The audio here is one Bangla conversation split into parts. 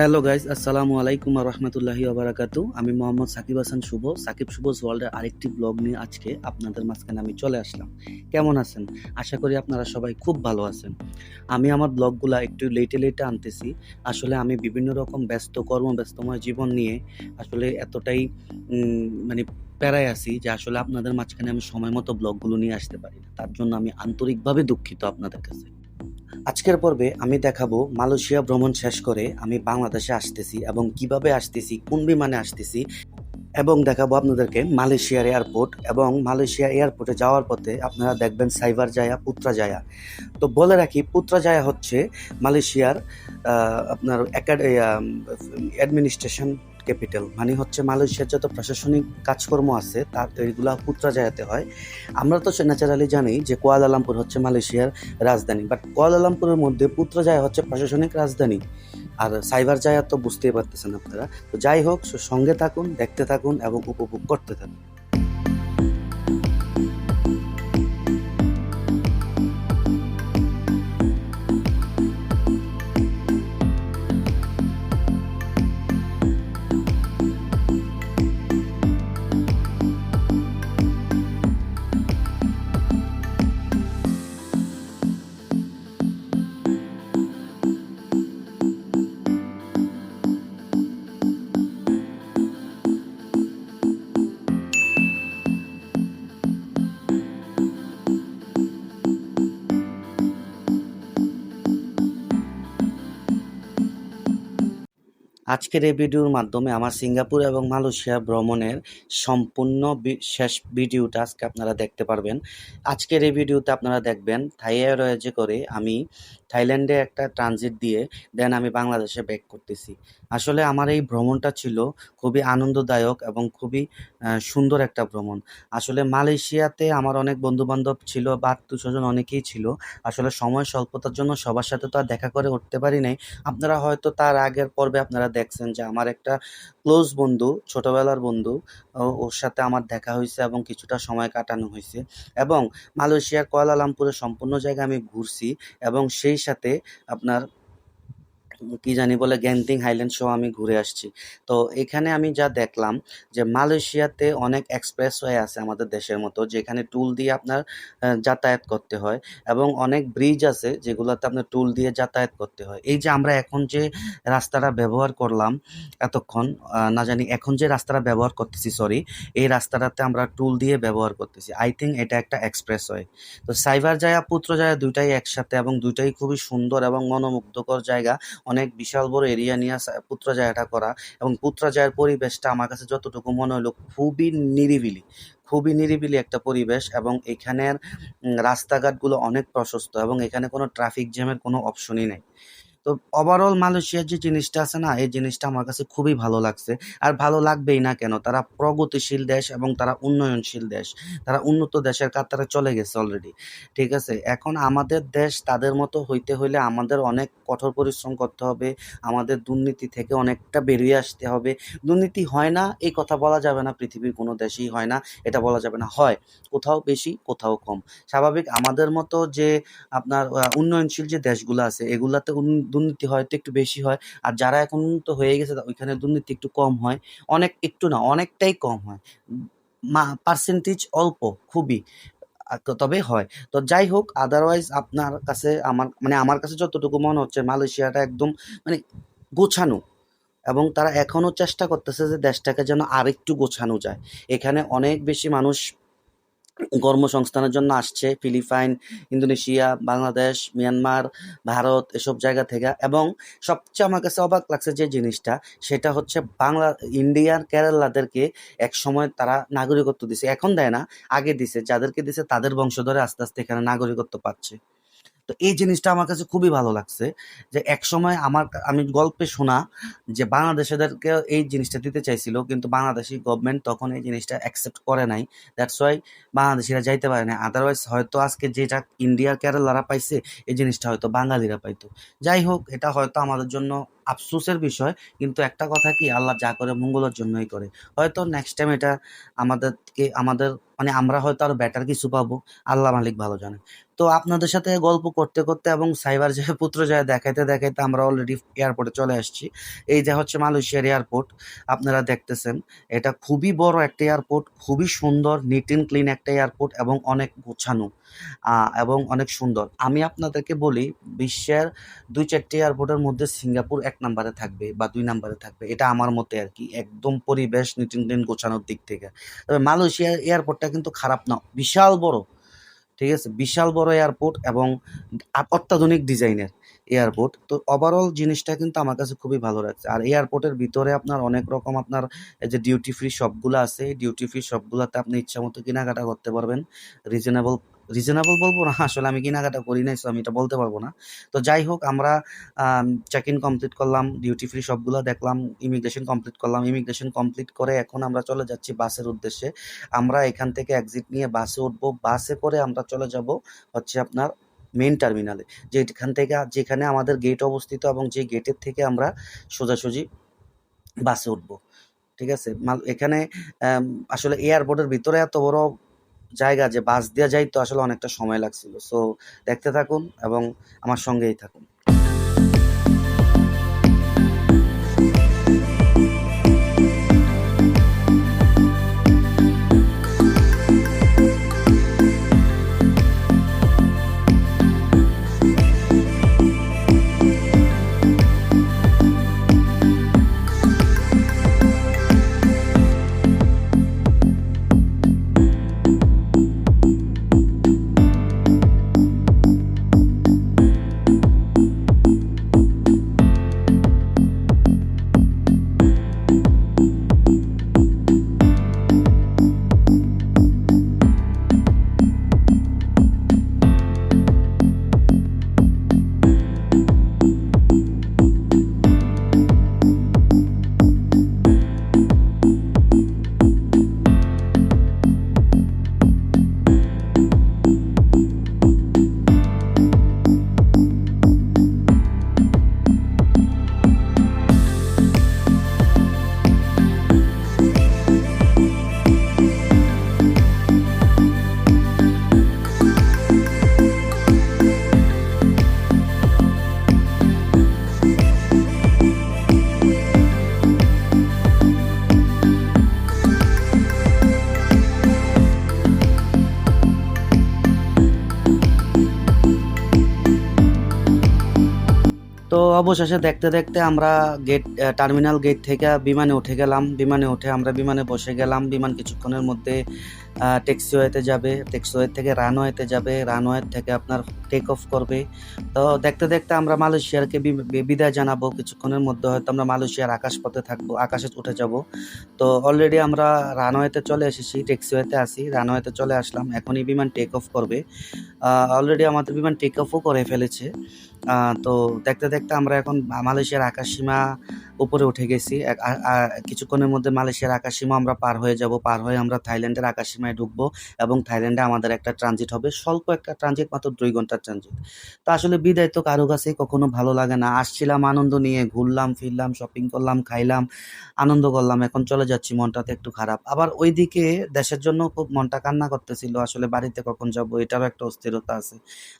হ্যালো গাইজ আসসালামু আলাইকুম আর রহমতুল্লাহি আবরাকাতু আমি মোহাম্মদ সাকিব হাসান শুভ। সাকিব শুভ ওয়ার্ল্ডের আরেকটি ব্লগ নিয়ে আজকে আপনাদের মাঝখানে আমি চলে আসলাম। কেমন আছেন? আশা করি আপনারা সবাই খুব ভালো আছেন। আমি আমার ব্লগগুলো একটু লেটে লেটে আনতেছি। আসলে আমি বিভিন্ন রকম ব্যস্ত কর্মব্যস্তময় জীবন নিয়ে আসলে এতটাই মানে প্যারায় আছি যে আসলে আপনাদের মাঝখানে আমি সময় মতো ব্লগগুলো নিয়ে আসতে পারি না। তার জন্য আমি আন্তরিকভাবে দুঃখিত আপনাদের কাছে। আজকের পর্বে আমি দেখাবো মালয়েশিয়া ভ্রমণ শেষ করে আমি বাংলাদেশে আসতেছি এবং কীভাবে আসতেছি, কোন বিমানে আসতেছি এবং দেখাবো আপনাদেরকে মালয়েশিয়ার এয়ারপোর্ট এবং মালয়েশিয়া এয়ারপোর্টে যাওয়ার পথে আপনারা দেখবেন সাইবার জায়া পুত্রা জায়া। তো বলে রাখি পুত্রা জায়া হচ্ছে মালয়েশিয়ার আপনার অ্যাডমিনিস্ট্রেশন ক্যাপিটাল মানে হচ্ছে মালয়েশিয়ার যত প্রশাসনিক কাজকর্ম আছে, তার এইগুলা পুত্রা জায়াতে হয়। আমরা তো ন্যাচারালি জানি যে কোয়ালালামপুর হচ্ছে মালয়েশিয়ার রাজধানী বাট কোয়ালালামপুরের মধ্যে পুত্রজায়া হচ্ছে প্রশাসনিক রাজধানী। আর সাইবার জায়া তো বুঝতেই পারতেছেন আপনারা। তো যাই হোক, সঙ্গে থাকুন, দেখতে থাকুন এবং উপভোগ করতে থাকুন। আজকের এই ভিডিওর মাধ্যমে আমার সিঙ্গাপুর এবং মালয়েশিয়া ভ্রমণের সম্পূর্ণ শেষ ভিডিওটা আজকে আপনারা দেখতে পারবেন। আজকের এই ভিডিওতে আপনারা দেখবেন থাই এয়ারওয়েজে করে আমি থাইল্যান্ডে একটা ট্রানজিট দিয়ে, দেন আমি বাংলাদেশে ব্যাক করতেছি। আসলে আমার এই ভ্রমণটা ছিল খুবই আনন্দদায়ক এবং খুবই সুন্দর একটা ভ্রমণ। আসলে মালয়েশিয়াতে আমার অনেক বন্ধু বান্ধব ছিল বা আত্মীয় স্বজন অনেকেই ছিল। আসলে সময় স্বল্পতার জন্য সবার সাথে তো আর দেখা করে উঠতে পারি নাই। আপনারা হয়তো তার আগের পর্বে আপনারা দেখছেন যে আমার একটা ক্লোজ বন্ধু, ছোটবেলার বন্ধু ওর সাথে আমার দেখা হয়েছে এবং কিছুটা সময় কাটানো হয়েছে এবং মালয়েশিয়ার কোয়ালালামপুরের সম্পূর্ণ জায়গা আমি ঘুরছি এবং সেই সাথে আপনার কি জানি বলে গ্যান্টিং হাইল্যান্ড শো আমি ঘুরে আসছি। তো এখানে আমি যা দেখলাম যে মালয়েশিয়াতে অনেক এক্সপ্রেস এক্সপ্রেসওয়ে আছে আমাদের দেশের মতো, যেখানে টুল দিয়ে আপনার যাতায়াত করতে হয় এবং অনেক ব্রিজ আছে যেগুলোতে আপনার টুল দিয়ে যাতায়াত করতে হয়। এই যে আমরা এখন যে রাস্তাটা ব্যবহার করলাম এতক্ষণ না জানি এখন যে রাস্তাটা ব্যবহার করতেছি সরি এই রাস্তাটাতে আমরা টুল দিয়ে ব্যবহার করতেছি। আই থিঙ্ক এটা একটা এক্সপ্রেস এক্সপ্রেসওয়ে। তো সাইবার জায়গা পুত্র জায়গা দুইটাই একসাথে এবং দুইটাই খুবই সুন্দর এবং মনোমুগ্ধকর জায়গা। অনেক বিশাল বড় এরিয়া নিয়ে সা- পুত্র জায়গাটা করা এবং পুত্র জায়গার পরিবেশটা আমার কাছে যতটুকু মনে হলো খুবই নিরিবিলি খুবই নিরিবিলি একটা পরিবেশ এবং এখানের রাস্তাঘাটগুলো অনেক প্রশস্ত এবং এখানে কোনো ট্রাফিক জ্যামের কোনো অপশনই নেই। তো ওভারঅল মালয়েশিয়ার যে জিনিসটা আছে না, এই জিনিসটা আমার কাছে খুবই ভালো লাগছে। আর ভালো লাগবেই না কেন, তারা প্রগতিশীল দেশ এবং তারা উন্নয়নশীল দেশ। তারা উন্নত দেশের কাতারে চলে গেছে অলরেডি ঠিক আছে? এখন আমাদের দেশ তাদের মতো হইতে হইলে আমাদের অনেক কঠোর পরিশ্রম করতে হবে, আমাদের দুর্নীতি থেকে অনেকটা বেরিয়ে আসতে হবে। দুর্নীতি হয় না, এই কথা বলা যাবে না, পৃথিবীর কোনো দেশেই হয় না, এটা বলা যাবে না। হয়, কোথাও বেশি, কোথাও কম। স্বাভাবিক আমাদের মতো যে আপনার উন্নয়নশীল যে দেশগুলো আছে, এগুলাতে দুর্নীতি হয়তো একটু বেশি হয়। আর যারা এখন তো হয়ে গেছে ওইখানে দুর্নীতি একটু কম হয়। অনেক, একটু না, অনেকটাই কম হয়। মা পার্সেন্টেজ অল্প, খুবই। তবে হয়। তো যাই হোক আদারওয়াইজ আপনার কাছে আমার মানে আমার কাছে যতটুকু মনে হচ্ছে, মালয়েশিয়াটা একদম মানে গোছানো। এবং তারা এখনও চেষ্টা করতেছে যে দেশটাকে যেন আরেকটু গোছানো যায়। এখানে অনেক বেশি মানুষ কর্মসংস্থানের জন্য আসছে Philippines, Indonesia, Bangladesh, Myanmar, Bharat এসব জায়গা থেকে। এবং সবচেয়ে আমার কাছে অবাক লাগছে যে জিনিসটা, সেটা হচ্ছে বাংলা ইন্ডিয়ার কেরালাদেরকে এক সময় তারা নাগরিকত্ব দিছে। এখন দেয় না, আগে দিছে। যাদেরকে দিছে তাদের বংশধরে আস্তে আস্তে এখানে নাগরিকত্ব পাচ্ছে। তো এই জিনিসটা আমার কাছে খুবই ভালো লাগছে যে এক সময় আমার আমি গল্পে শোনা যে বাংলাদেশিদেরকে এই জিনিসটা দিতে চাইছিল, কিন্তু বাংলাদেশি গভর্নমেন্ট তখন এই জিনিসটা অ্যাকসেপ্ট করে নাই। দ্যাটস ওয়াই বাংলাদেশিরা যাইতে পারে না। আদারওয়াইজ হয়তো আজকে যেটা ইন্ডিয়ার কেরালারা পাইছে, এই জিনিসটা হয়তো বাঙালিরা পাইতো। যাই হোক, এটা হয়তো আমাদের জন্য আফসোসের বিষয়, কিন্তু একটা কথা কি, আল্লাহ যা করে মঙ্গলের জন্যই করে। হয়তো নেক্সট টাইম এটা আমাদেরকে, আমাদের মানে আমরা হয়তো আরও বেটার কিছু পাবো, আল্লাহ মালিক ভালো জানে। তো আপনাদের সাথে গল্প করতে করতে এবং সাইবার যে পুত্র যায় দেখাইতে দেখাইতে আমরা অলরেডি এয়ারপোর্টে চলে আসছি। এই যে হচ্ছে মালয়েশিয়ার এয়ারপোর্ট আপনারা দেখতেছেন, এটা খুবই বড় একটা এয়ারপোর্ট খুবই সুন্দর নিট অ্যান্ড ক্লিন একটা এয়ারপোর্ট এবং অনেক গোছানো এবং অনেক সুন্দর। আমি আপনাদেরকে বলি, বিশ্বের দুই চারটি এয়ারপোর্টের মধ্যে সিঙ্গাপুর এক নম্বরে থাকবে বা দুই নম্বরে থাকবে, এটা আমার মতে আর কি, একদম পরিবেশ নিট অ্যান্ড গোছানোর দিক থেকে। তবে মালয়েশিয়ার এয়ারপোর্টটা কিন্তু খারাপ না, বিশাল বড়, ঠিক আছে? বিশাল বড় এয়ারপোর্ট এবং অত্যাধুনিক ডিজাইনের এয়ারপোর্ট তো ওভারঅল জিনিসটা কিন্তু আমার কাছে খুবই ভালো লাগছে। আর এয়ারপোর্টের ভিতরে আপনার অনেক রকম আপনার যে ডিউটি ফ্রি শপগুলো আছে ডিউটি ফ্রি শপগুলোতে আপনি ইচ্ছা মতো কেনাকাটা করতে পারবেন রিজনেবল রিজনেবল বলব না, আসলে আমি কেনাকাটা করি নাই, so আমি এটা বলতে পারব না। তো যাই হোক, আমরা চেক ইন কমপ্লিট করলাম ডিউটি ফ্রি সবগুলো দেখলাম ইমিগ্রেশন কমপ্লিট করলাম ইমিগ্রেশন কমপ্লিট করে এখন আমরা চলে যাচ্ছি বাসের উদ্দেশ্যে। আমরা এখান থেকে এক্সিট নিয়ে বাসে উঠবো, বাসে করে আমরা চলে যাব হচ্ছে আপনার মেন টার্মিনালে যেখান থেকে, যেখানে আমাদের গেট অবস্থিত এবং যে গেটের থেকে আমরা সোজাসুজি বাসে উঠবো। ঠিক আছে? এখানে আসলে এয়ারপোর্টের ভিতরে এত বড় জায়গা যে বাস দেওয়া যাইতো আসলে অনেকটা সময় লাগছিল। সো দেখতে থাকুন এবং আমার সঙ্গেই থাকুন। তো অবশেষে দেখতে দেখতে আমরা গেট টার্মিনাল গেট থেকে বিমানে উঠে গেলাম। বিমানে উঠে আমরা বিমানে বসে গেলাম। বিমান কিছুক্ষণের মধ্যে টেক্সিওয়েতে যাবে টেক্সিওয়ে থেকে রানওয়েতে যাবে রানওয়ে থেকে আপনার টেক অফ করবে। তো দেখতে দেখতে আমরা মালয়েশিয়ারকে বিদায় জানাব। কিছুক্ষণের মধ্যে হয়তো আমরা মালয়েশিয়ার আকাশপথে থাকব, আকাশে উঠে যাব। তো অলরেডি আমরা রানওয়েতে চলে এসেছি টেক্সিওয়েতে আসি রানওয়েতে চলে আসলাম। এখনই বিমান টেক অফ করবে অলরেডি আমাদের বিমান টেক অফও করে ফেলেছে। তো দেখতে দেখতে আমরা এখন মালয়েশিয়ার আকাশসীমা উপরে উঠে গেছি। কিছুক্ষণের মধ্যে মালয়েশিয়ার আকাশসীমা আমরা পার হয়ে যাব, পার হয়ে আমরা থাইল্যান্ডের আকাশসীমায় ঢুকবো এবং থাইল্যান্ডে আমাদের একটা ট্রানজিট হবে। স্বল্প একটা ট্রানজিট মাত্র দুই ঘণ্টার ট্রানজিট তো আসলে বিদায় তো কারও কাছেই কখনো ভালো লাগে না। আসছিলাম, আনন্দ নিয়ে ঘুরলাম, ফিরলাম শপিং করলাম, খাইলাম, আনন্দ করলাম, এখন চলে যাচ্ছি, মনটাতে একটু খারাপ। আবার ওইদিকে দেশের জন্য খুব মনটা কান্না করতেছিল, আসলে বাড়িতে কখন যাব এটারও একটা অস্থিরতা আছে।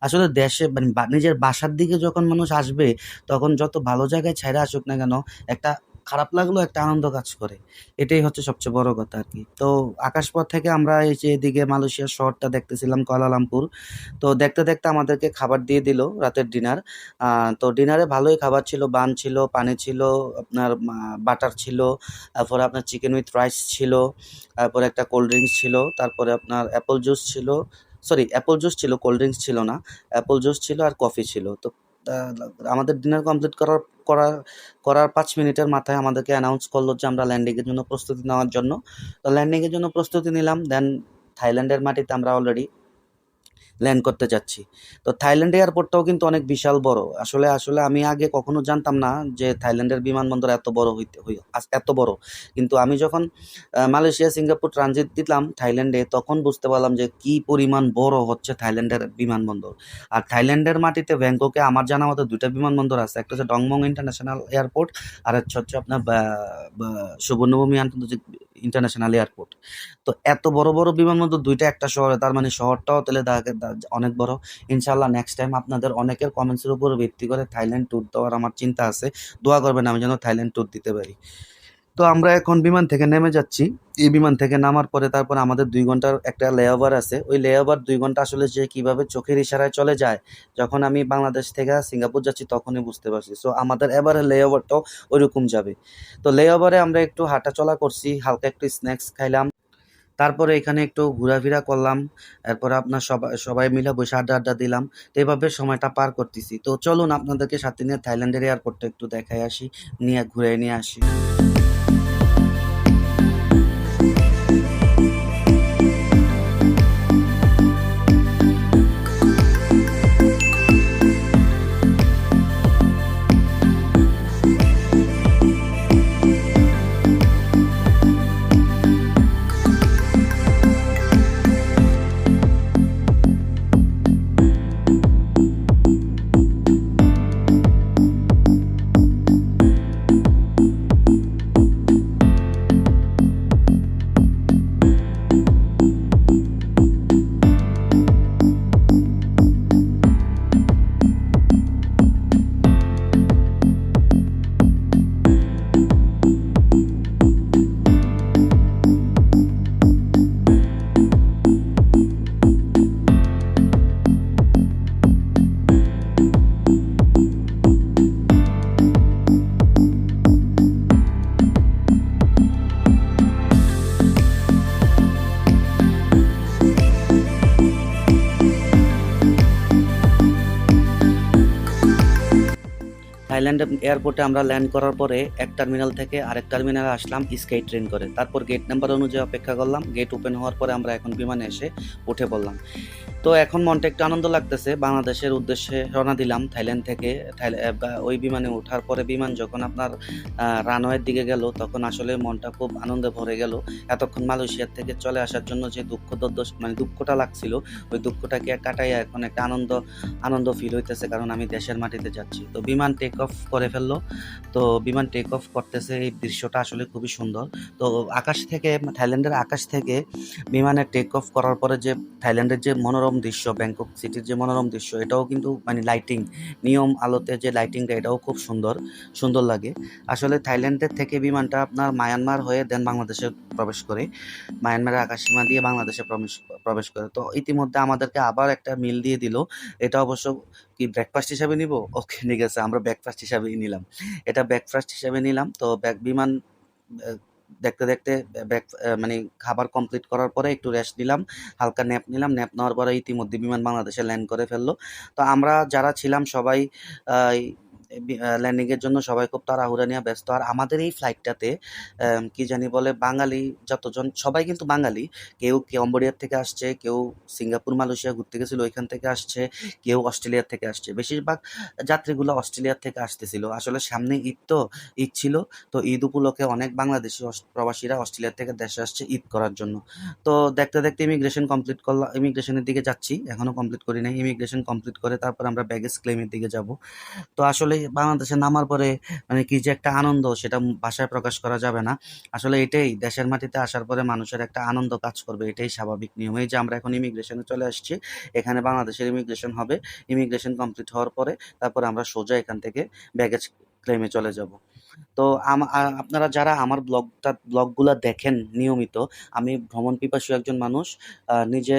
আসলে দেশে মানে নিজের বাসার দিকে যখন মানুষ আসবে, তখন যত ভালো জায়গায় ছেড়ে আসুক না কেন, একটা খারাপ লাগলেও একটা আনন্দ কাজ করে। এটাই হচ্ছে সবচেয়ে বড় কথা আর কি। তো আকাশপথ থেকে আমরা এই যে এদিকে মালয়েশিয়ার শহরটা দেখতেছিলাম, কুয়ালালামপুর। তো দেখতে দেখতে আমাদেরকে খাবার দিয়ে দিল রাতের ডিনার। তো ডিনারে ভালোই খাবার ছিল, বান ছিল, পানি ছিল, আপনার বাটার ছিল, তারপরে আপনার চিকেন উইথ রাইস ছিল, তারপরে একটা কোল্ড ড্রিঙ্কস ছিল, তারপরে আপনার অ্যাপল জুস ছিল, সরি, অ্যাপল জুস ছিল, কোল্ড ড্রিঙ্কস ছিল না, অ্যাপল জুস ছিল আর কফি ছিল। তো আমাদের ডিনার কমপ্লিট করার করার করার পাঁচ মিনিটের মাথায় আমাদেরকে অ্যানাউন্স করল যে আমরা ল্যান্ডিংয়ের জন্য প্রস্তুতি নেওয়ার জন্য। তো ল্যান্ডিংয়ের জন্য প্রস্তুতি নিলাম দেন থাইল্যান্ডের মাটিতে আমরা অলরেডি ল্যান্ড করতে যাচ্ছি তো থাইল্যান্ড এয়ারপোর্টটাও কিন্তু অনেক বিশাল বড়। আসলে আসলে আমি আগে কখনো জানতাম না যে থাইল্যান্ডের বিমানবন্দর এত বড় হইতে এত বড়। কিন্তু আমি যখন মালয়েশিয়া, সিঙ্গাপুর ট্রানজিট দিলাম থাইল্যান্ডে, তখন বুঝতে পারলাম যে কি পরিমাণ বড় হচ্ছে থাইল্যান্ডের বিমানবন্দর। আর থাইল্যান্ডের মাটিতে ব্যাংককে আমার জানা মতো দুইটা বিমানবন্দর আছে। একটা হচ্ছে ডংমং ইন্টারন্যাশনাল এয়ারপোর্ট, আর হচ্ছে হচ্ছে আপনার সুবর্ণভূমি আন্তর্জাতিক ইন্টারন্যাশনাল এয়ারপোর্ট তো এত বড় বড় বিমানবন্দর দুইটা একটা শহরে, তার মানে শহরটাও তাহলে অনেক বড়। ইনশাল্লাহ নেক্সট টাইম আপনাদের অনেকের কমেন্টসের উপর ভিত্তি করে থাইল্যান্ড ট্যুর দেওয়ার আমার চিন্তা আছে। দোয়া করবেন আমি যেন থাইল্যান্ড ট্যুর দিতে পারি। তো আমরা এখন বিমান থেকে নেমে যাচ্ছি। এই বিমান থেকে নামার পরে তারপর আমাদের দুই ঘণ্টার একটা লেওভার আছে। ওই লেওভার দুই ঘণ্টা আসলে যে কীভাবে চোখের ইশারায় চলে যায়, যখন আমি বাংলাদেশ থেকে সিঙ্গাপুর যাচ্ছি তখনই বুঝতে পারছি। সো আমাদের এবারে লেওভারটাও ওইরকম যাবে। তো লেওভারে আমরা একটু হাঁটা চলা করছি, হালকা একটু স্ন্যাক্স খাইলাম। তারপরে এখানে একটু ঘোরাফেরা করলাম। এরপর আপনার সবাই সবাই মিলে বসে আড্ডা আড্ডা দিলাম। তো এভাবে সময়টা পার করতেছি। তো চলুন আপনাদেরকে সাথে নিয়ে থাইল্যান্ডের এয়ারপোর্টটা একটু দেখাই আসি, নিয়ে ঘুরে নিয়ে আসি। থাইল্যান্ড এয়ারপোর্টে আমরা ল্যান্ড করার পরে এক টার্মিনাল থেকে আরেক টার্মিনালে আসলাম স্কাই ট্রেন করে। তারপর গেট নাম্বার অনুযায়ী অপেক্ষা করলাম গেট ওপেন হওয়ার পরে আমরা এখন বিমানে এসে উঠে পড়লাম। তো এখন মনটা একটু আনন্দ লাগতেছে, বাংলাদেশের উদ্দেশ্যে রওনা দিলাম থাইল্যান্ড থেকে। ওই বিমানে ওঠার পরে বিমান যখন আপনার রানওয়ের দিকে গেল, তখন আসলে মনটা খুব আনন্দে ভরে গেল। এতক্ষণ মালয়েশিয়ার থেকে চলে আসার জন্য যে দুঃখ মানে দুঃখটা লাগছিল, ওই দুঃখটাকে কাটাইয়া এখন একটা আনন্দ আনন্দ ফিল হইতেছে, কারণ আমি দেশের মাটিতে যাচ্ছি। তো বিমান টেক অফ করে ফেলল। তো বিমান টেক অফ করতেছে, এই দৃশ্যটা আসলে খুবই সুন্দর। তো আকাশ থেকে, থাইল্যান্ডের আকাশ থেকে বিমানের টেক অফ করার পরে যে থাইল্যান্ডের যে মনোরম দৃশ্য, ব্যাংকক সিটির যে মনোরম দৃশ্য, এটাও কিন্তু মানে লাইটিং নিয়ম আলোতে যে লাইটিংটা এটাও খুব সুন্দর সুন্দর লাগে। আসলে থাইল্যান্ডের থেকে বিমানটা আপনার মায়ানমার হয়ে দেন বাংলাদেশে প্রবেশ করে, মায়ানমারের আকাশসীমা দিয়ে বাংলাদেশে প্রবেশ প্রবেশ করে। তো ইতিমধ্যে আমাদেরকে আবার একটা মিল দিয়ে দিল। এটা অবশ্য কি ব্রেকফাস্ট হিসাবে নিব? ওকে ঠিক আছে, আমরা ব্রেকফাস্ট হিসাবেই নিলাম। এটা ব্রেকফাস্ট হিসাবে নিলাম, তো ব্যাক বিমান দেখতে দেখতে, ব্যাক মানে খাবার কমপ্লিট করার পরে একটু রেস্ট নিলাম, হালকা ন্যাপ নিলাম ন্যাপ নেওয়ার পরে ইতিমধ্যে বিমান বাংলাদেশে ল্যান্ড করে ফেলল। তো আমরা যারা ছিলাম সবাই ল্যান্ডিংয়ের জন্য সবাই খুব তাড়াহুড়া নিয়ে ব্যস্ত। আর আমাদের এই ফ্লাইটটাতে কি জানি বলে, বাঙালি যতজন, সবাই কিন্তু বাঙালি। কেউ কম্বোডিয়ার থেকে আসছে, কেউ সিঙ্গাপুর মালয়েশিয়া ঘুরতে গেছিল, ওইখান থেকে আসছে, কেউ অস্ট্রেলিয়ার থেকে আসছে। বেশিরভাগ যাত্রীগুলো অস্ট্রেলিয়ার থেকে আসতেছিল। আসলে সামনে ঈদ তো, ঈদ ছিল। তো ঈদ উপলক্ষে অনেক বাংলাদেশি প্রবাসীরা অস্ট্রেলিয়া থেকে দেশে আসছে ঈদ করার জন্য। তো দেখতে দেখতে ইমিগ্রেশন কমপ্লিট করলাম ইমিগ্রেশনের দিকে যাচ্ছি। এখনও কমপ্লিট করি নাই। ইমিগ্রেশন কমপ্লিট করে তারপর আমরা ব্যাগেজ ক্লেমের দিকে যাব। তো আসলে বাংলাদেশে নামার পরে মানে কি যে একটা আনন্দ সেটা ভাষায় প্রকাশ করা যাবে না। আসলে এটাই, দেশের মাটিতে আসার পরে মানুষের একটা আনন্দ কাজ করবে, এটাই স্বাভাবিক নিয়ম। এই যে আমরা এখন ইমিগ্রেশনে চলে আসছি, এখানে বাংলাদেশের ইমিগ্রেশন হবে ইমিগ্রেশন কমপ্লিট হওয়ার পরে তারপর আমরা সোজা এখান থেকে ব্যাগেজ ক্লেমে চলে যাব। তো আপনারা যারা আমার ব্লগটা ব্লগগুলো দেখেন নিয়মিত, আমি ভ্রমণ পিপাসু একজন মানুষ নিজে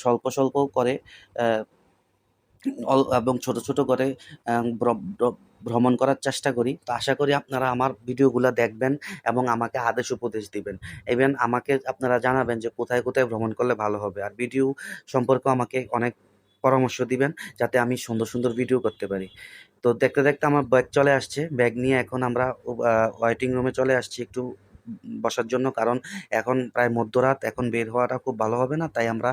স্বল্প স্বল্প করে এবং ছোট ছোট করে ভ্রমণ করার চেষ্টা করি। তো আশা করি আপনারা আমার ভিডিওগুলো দেখবেন এবং আমাকে আদেশ উপদেশ দিবেন। ইভেন আমাকে আপনারা জানাবেন যে কোথায় কোথায় ভ্রমণ করলে ভালো হবে। আর ভিডিও সম্পর্কে আমাকে অনেক পরামর্শ দিবেন যাতে আমি সুন্দর সুন্দর ভিডিও করতে পারি। তো দেখতে দেখতে আমার ব্যাগ চলে আসছে। ব্যাগ নিয়ে এখন আমরা ওয়েটিং রুমে চলে আসছি। একটু বসার জন্য, কারণ এখন প্রায় মধ্যরাত, এখন বের হওয়াটা খুব ভালো হবে না, তাই আমরা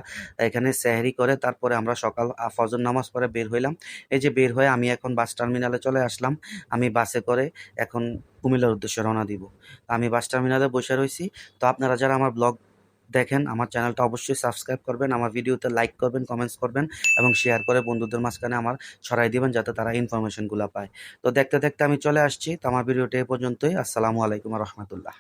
এখানে সেহরি করে তারপরে আমরা সকাল ফজর নামাজ পরে বের হইলাম। এই যে বের হয়ে আমি এখন বাস টার্মিনালে চলে আসলাম, আমি বাসে করে এখন কুমিল্লার উদ্দেশ্যে রওনা দিব। আমি বাস টার্মিনালে বসে রয়েছি তো আপনারা যারা আমার ব্লগ দেখেন, আমার চ্যানেলটা অবশ্যই সাবস্ক্রাইব করবেন, আমার ভিডিওতে লাইক করবেন, কমেন্টস করবেন এবং শেয়ার করে বন্ধুদের মাঝখানে আমার ছড়াই দিবেন যাতে তারা ইনফরমেশনগুলো পায়। তো দেখতে দেখতে আমি চলে আসছি। তো আমার ভিডিওটা এ পর্যন্তই। আসসালামু আলাইকুম রহমতুল্লাহ।